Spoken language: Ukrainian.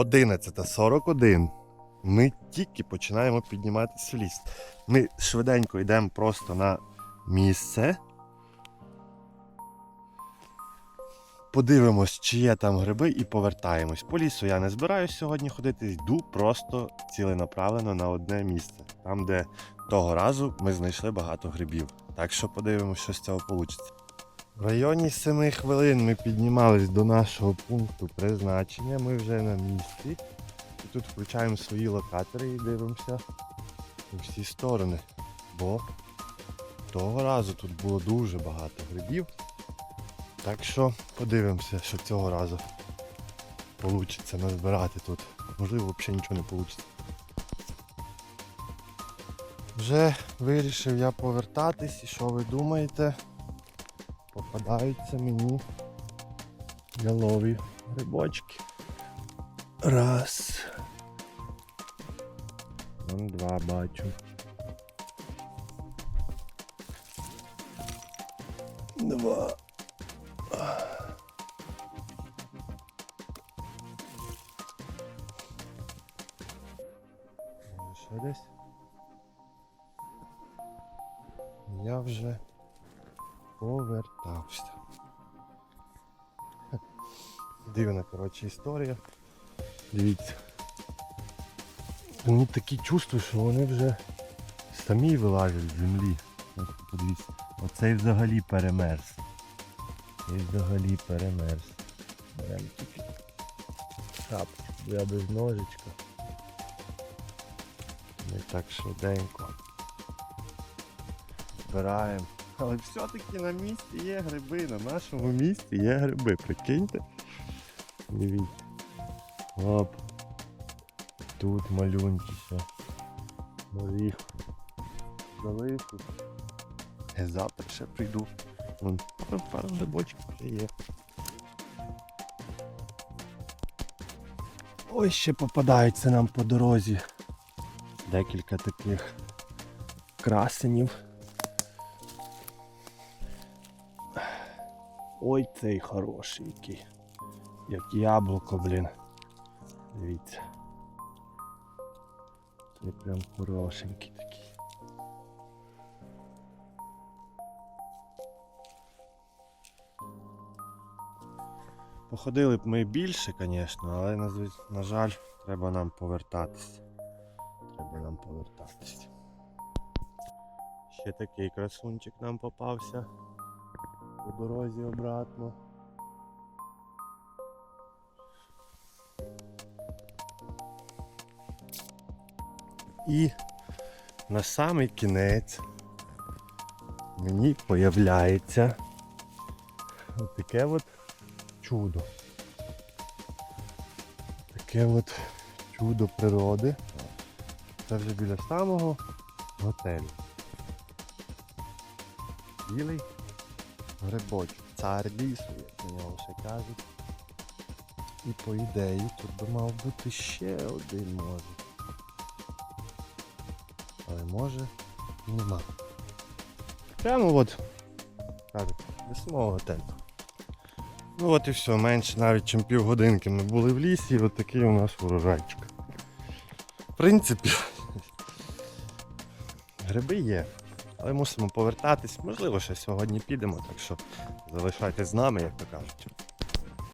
11.41. Ми тільки починаємо підніматися в ліс. Ми швиденько йдемо просто на місце. Подивимось, чи є там гриби, і повертаємось. По лісу я не збираюсь сьогодні ходити, йду просто ціленаправлено на одне місце, там, де того разу ми знайшли багато грибів. Так що подивимось, що з цього вийде. В районі 7 хвилин ми піднімались до нашого пункту призначення. Ми вже на місці. І тут включаємо свої локатори і дивимося у всі сторони. Бо того разу тут було дуже багато грибів. Так що подивимося, що цього разу вийде назбирати тут. Можливо, взагалі нічого не вийде. Вже вирішив я повертатись і що ви думаєте? Попадаються мені ялові грибочки. Раз. Вон два бачу. Два. Ще десь. Я вже повертався. Дивна, коротше, історія. Дивіться. Мені такі чувства, що вони вже самі вилазять з землі. Ось подивіться. Оцей взагалі перемерз. Цей взагалі перемерз. Беремо тільки бо я без ножичка. Не так швиденько. Збираємо. Але все-таки на місці є гриби, на нашому місці є гриби, прикиньте. Дивіться. Оп. Тут малюнки ще. Залишу. Я завтра ще прийду. Вон, пару грибочків ще є. Ось ще попадаються нам по дорозі. Декілька таких красенів. Ой, цей хороший який. Як яблуко, блін. Дивіться. Це прям хорошенький такий. Походили б ми більше, звісно, але на жаль, треба нам повертатись. Треба нам повертатись. Ще такий красунчик нам попався по дорозі обратно. І на самий кінець мені появляється таке от чудо. Таке от чудо природи. Це вже біля самого готелю. Білий грибочок. Цар лісу, як на нього ще кажуть. І по ідеї тут би мав бути ще один може. Але може і нема. Прямо от, кажуть, самого готелю. Ну от і все, менше навіть ніж півгодинки ми були в лісі, і от такий у нас урожайчик. В принципі, гриби є, але мусимо повертатись. Можливо, ще сьогодні підемо, так що залишайтесь з нами, як то кажуть.